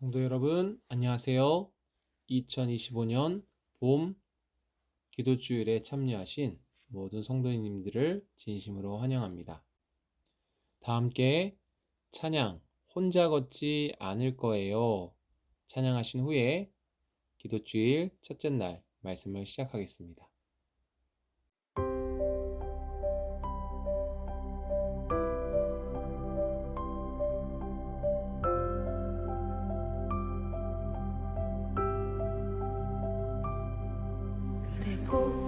성도 여러분, 안녕하세요. 2025년 봄 기도주일에 참여하신 모든 성도님들을 진심으로 환영합니다. 다 함께 찬양, 혼자 걷지 않을 거예요. 찬양하신 후에 기도주일 첫째 날 말씀을 시작하겠습니다.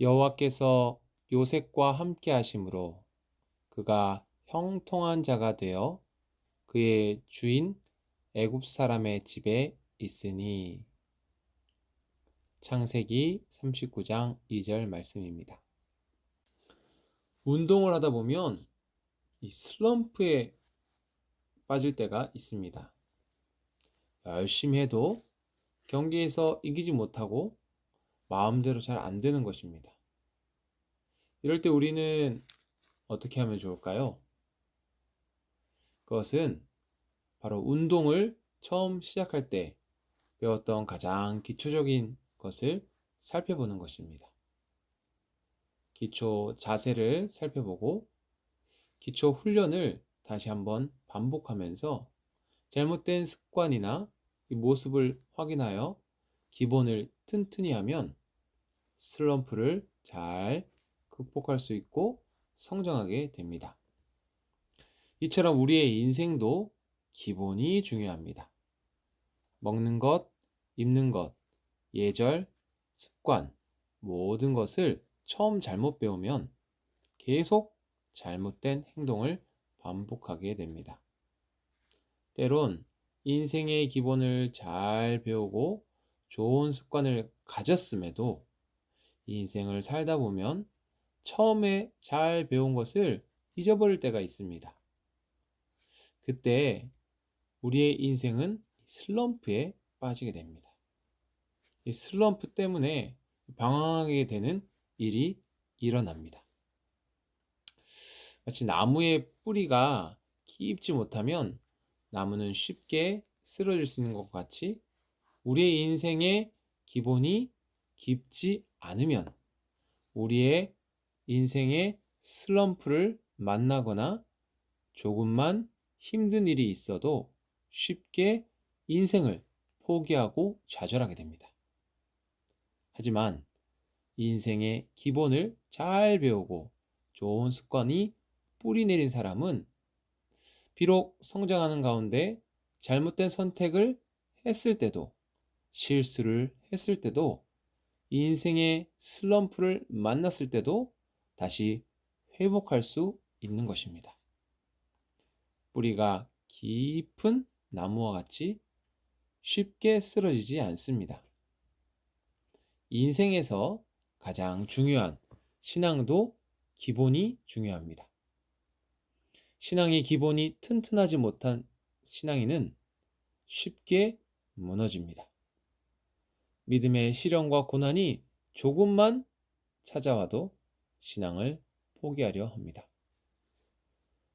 여호와께서 요셉과 함께 하심으로 그가 형통한 자가 되어 그의 주인 애굽 사람의 집에 있으니 창세기 39장 2절 말씀입니다. 운동을 하다 보면 이 슬럼프에 빠질 때가 있습니다. 열심히 해도 경기에서 이기지 못하고 마음대로 잘 안 되는 것입니다. 이럴 때 우리는 어떻게 하면 좋을까요? 그것은 바로 운동을 처음 시작할 때 배웠던 가장 기초적인 것을 살펴보는 것입니다. 기초 자세를 살펴보고 기초 훈련을 다시 한번 반복하면서 잘못된 습관이나 이 모습을 확인하여 기본을 튼튼히 하면 슬럼프를 잘 극복할 수 있고 성장하게 됩니다. 이처럼 우리의 인생도 기본이 중요합니다. 먹는 것, 입는 것, 예절, 습관, 모든 것을 처음 잘못 배우면 계속 잘못된 행동을 반복하게 됩니다. 때론 인생의 기본을 잘 배우고 좋은 습관을 가졌음에도 인생을 살다 보면 처음에 잘 배운 것을 잊어버릴 때가 있습니다. 그때 우리의 인생은 슬럼프에 빠지게 됩니다. 이 슬럼프 때문에 방황하게 되는 일이 일어납니다. 마치 나무의 뿌리가 깊지 못하면 나무는 쉽게 쓰러질 수 있는 것 같이 우리의 인생의 기본이 깊지 않으면 우리의 인생의 슬럼프를 만나거나 조금만 힘든 일이 있어도 쉽게 인생을 포기하고 좌절하게 됩니다. 하지만 인생의 기본을 잘 배우고 좋은 습관이 뿌리 내린 사람은 비록 성장하는 가운데 잘못된 선택을 했을 때도 실수를 했을 때도 인생의 슬럼프를 만났을 때도 다시 회복할 수 있는 것입니다. 뿌리가 깊은 나무와 같이 쉽게 쓰러지지 않습니다. 인생에서 가장 중요한 신앙도 기본이 중요합니다. 신앙의 기본이 튼튼하지 못한 신앙인은 쉽게 무너집니다. 믿음의 시련과 고난이 조금만 찾아와도 신앙을 포기하려 합니다.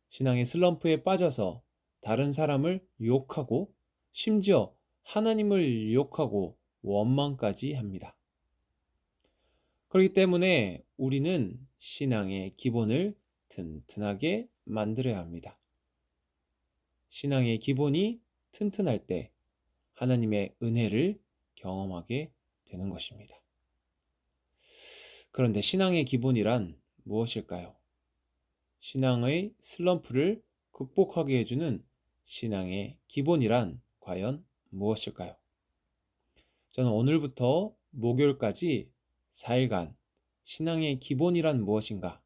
신앙의 슬럼프에 빠져서 다른 사람을 욕하고 심지어 하나님을 욕하고 원망까지 합니다. 그렇기 때문에 우리는 신앙의 기본을 튼튼하게 만들어야 합니다. 신앙의 기본이 튼튼할 때 하나님의 은혜를 경험하게 되는 것입니다. 그런데 신앙의 기본이란 무엇일까요? 신앙의 슬럼프를 극복하게 해주는 신앙의 기본이란 과연 무엇일까요? 저는 오늘부터 목요일까지 4일간 신앙의 기본이란 무엇인가?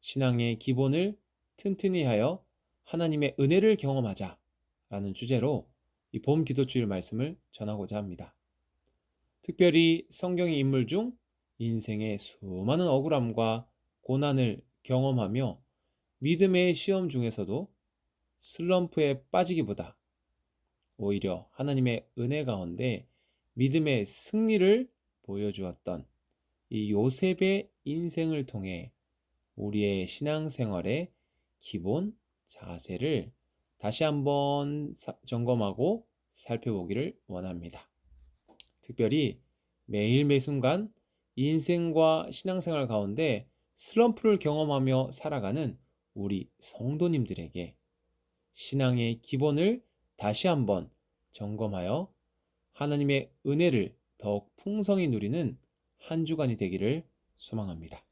신앙의 기본을 튼튼히 하여 하나님의 은혜를 경험하자 라는 주제로 이 봄 기도주일 말씀을 전하고자 합니다. 특별히 성경의 인물 중 인생의 수많은 억울함과 고난을 경험하며 믿음의 시험 중에서도 슬럼프에 빠지기보다 오히려 하나님의 은혜 가운데 믿음의 승리를 보여주었던 이 요셉의 인생을 통해 우리의 신앙생활의 기본 자세를 다시 한번 점검하고 살펴보기를 원합니다. 특별히 매일 매순간 인생과 신앙생활 가운데 슬럼프를 경험하며 살아가는 우리 성도님들에게 신앙의 기본을 다시 한번 점검하여 하나님의 은혜를 더욱 풍성히 누리는 한 주간이 되기를 소망합니다.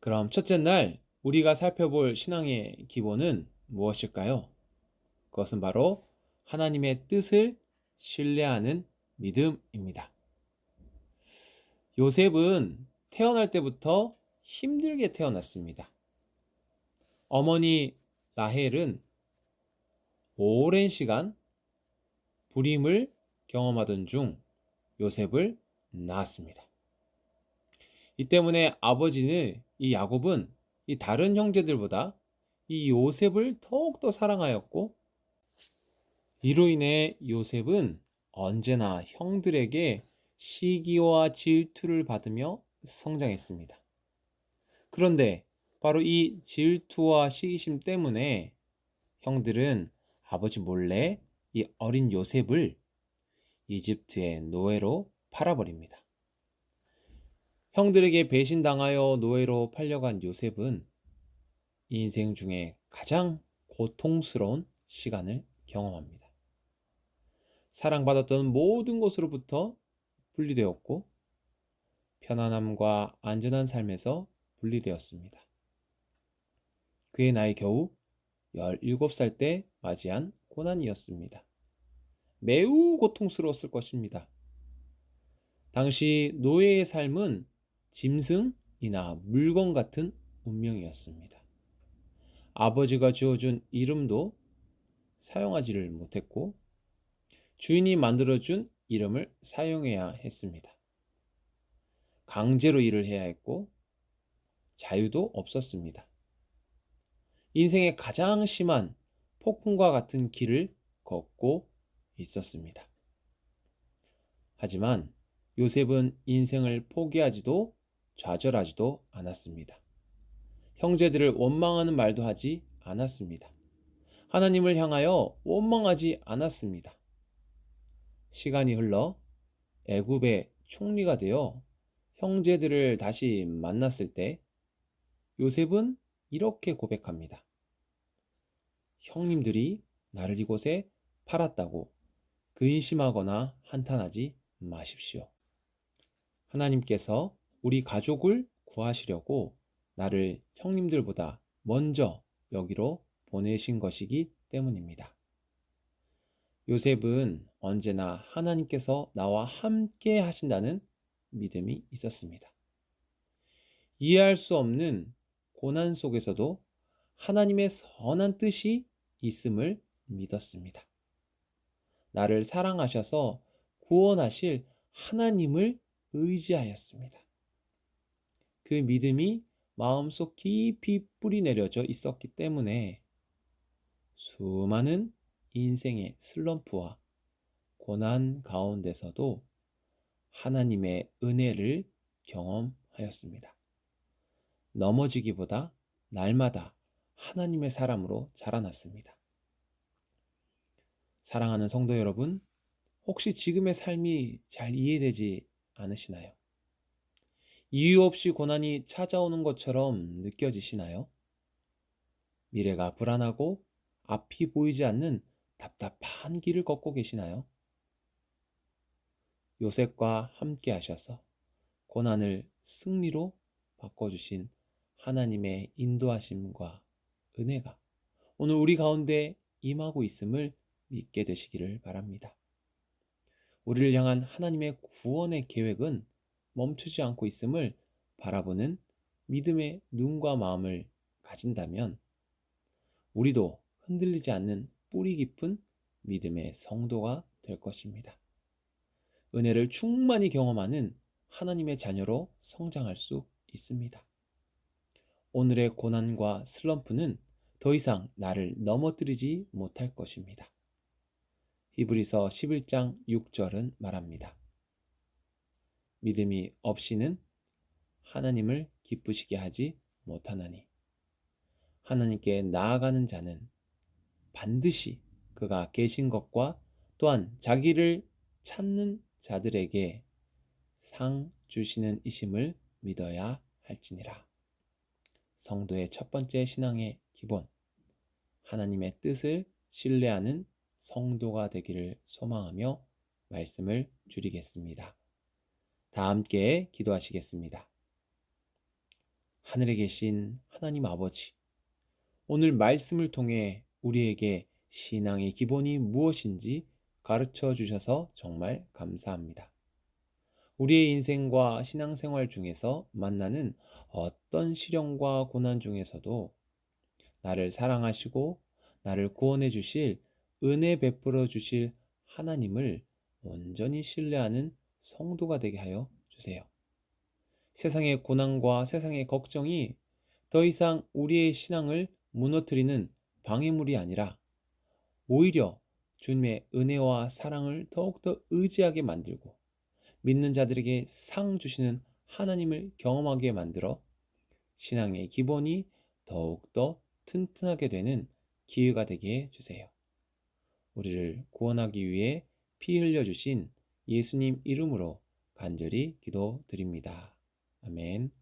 그럼 첫째 날 우리가 살펴볼 신앙의 기본은 무엇일까요? 그것은 바로 하나님의 뜻을 신뢰하는 믿음입니다. 요셉은 태어날 때부터 힘들게 태어났습니다. 어머니 라헬은 오랜 시간 불임을 경험하던 중 요셉을 낳았습니다. 이 때문에 아버지는 이 야곱은 이 다른 형제들보다 이 요셉을 더욱더 사랑하였고 이로 인해 요셉은 언제나 형들에게 시기와 질투를 받으며 성장했습니다. 그런데 바로 이 질투와 시기심 때문에 형들은 아버지 몰래 이 어린 요셉을 이집트의 노예로 팔아버립니다. 형들에게 배신당하여 노예로 팔려간 요셉은 인생 중에 가장 고통스러운 시간을 경험합니다. 사랑받았던 모든 것으로부터 분리되었고 편안함과 안전한 삶에서 분리되었습니다. 그의 나이 겨우 17살 때 맞이한 고난이었습니다. 매우 고통스러웠을 것입니다. 당시 노예의 삶은 짐승이나 물건 같은 운명이었습니다. 아버지가 지어준 이름도 사용하지를 못했고 주인이 만들어준 이름을 사용해야 했습니다. 강제로 일을 해야 했고 자유도 없었습니다. 인생의 가장 심한 폭풍과 같은 길을 걷고 있었습니다. 하지만 요셉은 인생을 포기하지도 좌절하지도 않았습니다. 형제들을 원망하는 말도 하지 않았습니다. 하나님을 향하여 원망하지 않았습니다. 시간이 흘러 애굽의 총리가 되어 형제들을 다시 만났을 때 요셉은 이렇게 고백합니다. 형님들이 나를 이곳에 팔았다고 근심하거나 한탄하지 마십시오. 하나님께서 우리 가족을 구하시려고 나를 형님들보다 먼저 여기로 보내신 것이기 때문입니다. 요셉은 언제나 하나님께서 나와 함께 하신다는 믿음이 있었습니다. 이해할 수 없는 고난 속에서도 하나님의 선한 뜻이 있음을 믿었습니다. 나를 사랑하셔서 구원하실 하나님을 의지하였습니다. 그 믿음이 마음속 깊이 뿌리 내려져 있었기 때문에 수많은 인생의 슬럼프와 고난 가운데서도 하나님의 은혜를 경험하였습니다. 넘어지기보다 날마다 하나님의 사람으로 자라났습니다. 사랑하는 성도 여러분, 혹시 지금의 삶이 잘 이해되지 않으시나요? 이유 없이 고난이 찾아오는 것처럼 느껴지시나요? 미래가 불안하고 앞이 보이지 않는 답답한 길을 걷고 계시나요? 요셉과 함께 하셔서 고난을 승리로 바꿔주신 하나님의 인도하심과 은혜가 오늘 우리 가운데 임하고 있음을 믿게 되시기를 바랍니다. 우리를 향한 하나님의 구원의 계획은 멈추지 않고 있음을 바라보는 믿음의 눈과 마음을 가진다면 우리도 흔들리지 않는 뿌리 깊은 믿음의 성도가 될 것입니다. 은혜를 충만히 경험하는 하나님의 자녀로 성장할 수 있습니다. 오늘의 고난과 슬럼프는 더 이상 나를 넘어뜨리지 못할 것입니다. 히브리서 11장 6절은 말합니다. 믿음이 없이는 하나님을 기쁘시게 하지 못하나니 하나님께 나아가는 자는 반드시 그가 계신 것과 또한 자기를 찾는 자들에게 상 주시는 이심을 믿어야 할지니라. 성도의 첫 번째 신앙의 기본, 하나님의 뜻을 신뢰하는 성도가 되기를 소망하며 말씀을 줄이겠습니다. 다 함께 기도하시겠습니다. 하늘에 계신 하나님 아버지, 오늘 말씀을 통해 우리에게 신앙의 기본이 무엇인지 가르쳐 주셔서 정말 감사합니다. 우리의 인생과 신앙생활 중에서 만나는 어떤 시련과 고난 중에서도 나를 사랑하시고 나를 구원해 주실 은혜 베풀어 주실 하나님을 온전히 신뢰하는 성도가 되게 하여 주세요. 세상의 고난과 세상의 걱정이 더 이상 우리의 신앙을 무너뜨리는 방해물이 아니라 오히려 주님의 은혜와 사랑을 더욱더 의지하게 만들고 믿는 자들에게 상 주시는 하나님을 경험하게 만들어 신앙의 기본이 더욱더 튼튼하게 되는 기회가 되게 해주세요. 우리를 구원하기 위해 피 흘려주신 예수님 이름으로 간절히 기도드립니다. 아멘.